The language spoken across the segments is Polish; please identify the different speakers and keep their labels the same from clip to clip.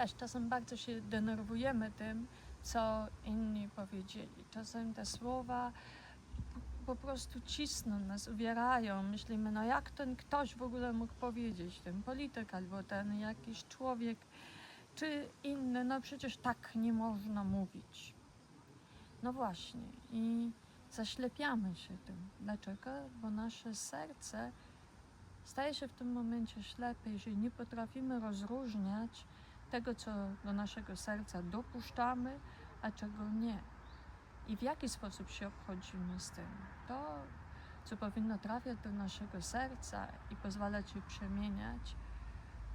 Speaker 1: też czasem bardzo się denerwujemy tym, co inni powiedzieli. Czasem te słowa po- prostu cisną nas, uwierają. Myślimy, no jak ten ktoś w ogóle mógł powiedzieć, ten polityk albo ten jakiś człowiek, czy inny, no przecież tak nie można mówić. No właśnie i zaślepiamy się tym. Dlaczego? Bo nasze serce staje się w tym momencie ślepe, jeżeli nie potrafimy rozróżniać tego, co do naszego serca dopuszczamy, a czego nie. I w jaki sposób się obchodzimy z tym. To, co powinno trafiać do naszego serca i pozwalać je przemieniać,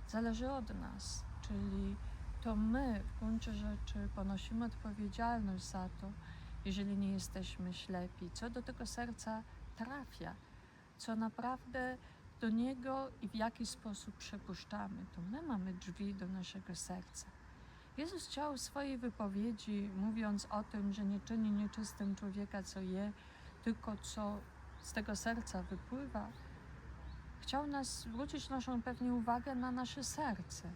Speaker 1: zależy od nas. Czyli to my w gruncie rzeczy ponosimy odpowiedzialność za to, jeżeli nie jesteśmy ślepi, co do tego serca trafia, co naprawdę do niego i w jaki sposób przepuszczamy. To my mamy drzwi do naszego serca. Jezus chciał w swojej wypowiedzi, mówiąc o tym, że nie czyni nieczystym człowieka, co je, tylko co z tego serca wypływa, chciał nas zwrócić naszą pewnie uwagę na nasze serce,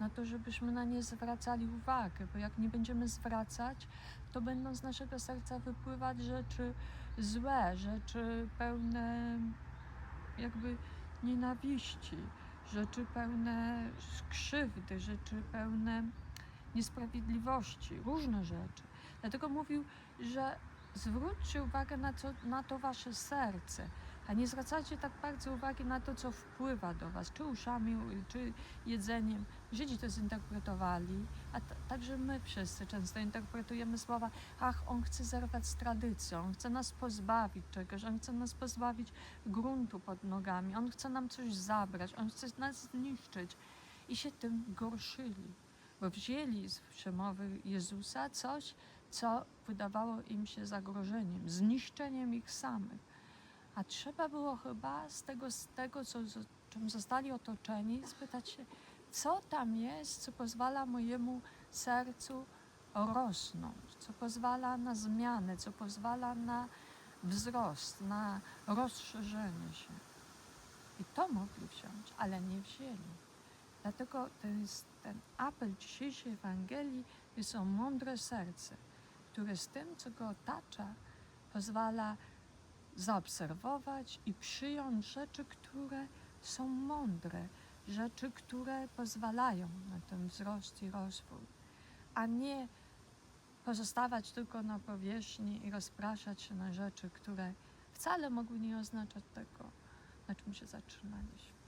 Speaker 1: na to, żebyśmy na nie zwracali uwagę, bo jak nie będziemy zwracać, to będą z naszego serca wypływać rzeczy złe, rzeczy pełne jakby nienawiści, rzeczy pełne krzywdy, rzeczy pełne niesprawiedliwości, różne rzeczy. Dlatego mówił, że zwróćcie uwagę na, na to wasze serce, a nie zwracajcie tak bardzo uwagi na to, co wpływa do was, czy uszami, czy jedzeniem. Żydzi to zinterpretowali, a także my wszyscy często interpretujemy słowa, ach, on chce zerwać z tradycją, on chce nas pozbawić czegoś, on chce nas pozbawić gruntu pod nogami, on chce nam coś zabrać, on chce nas zniszczyć. I się tym gorszyli, bo wzięli z przemowy Jezusa coś, co wydawało im się zagrożeniem, zniszczeniem ich samych. A trzeba było chyba z tego, z tego co, z czym zostali otoczeni, spytać się, co tam jest, co pozwala mojemu sercu rosnąć, co pozwala na zmianę, co pozwala na wzrost, na rozszerzenie się. I to mogli wziąć, ale nie wzięli. Dlatego jest ten apel dzisiejszej Ewangelii jest o mądre serce, które z tym, co go otacza, pozwala zaobserwować i przyjąć rzeczy, które są mądre, rzeczy, które pozwalają na ten wzrost i rozwój, a nie pozostawać tylko na powierzchni i rozpraszać się na rzeczy, które wcale mogły nie oznaczać tego, na czym się zatrzymaliśmy.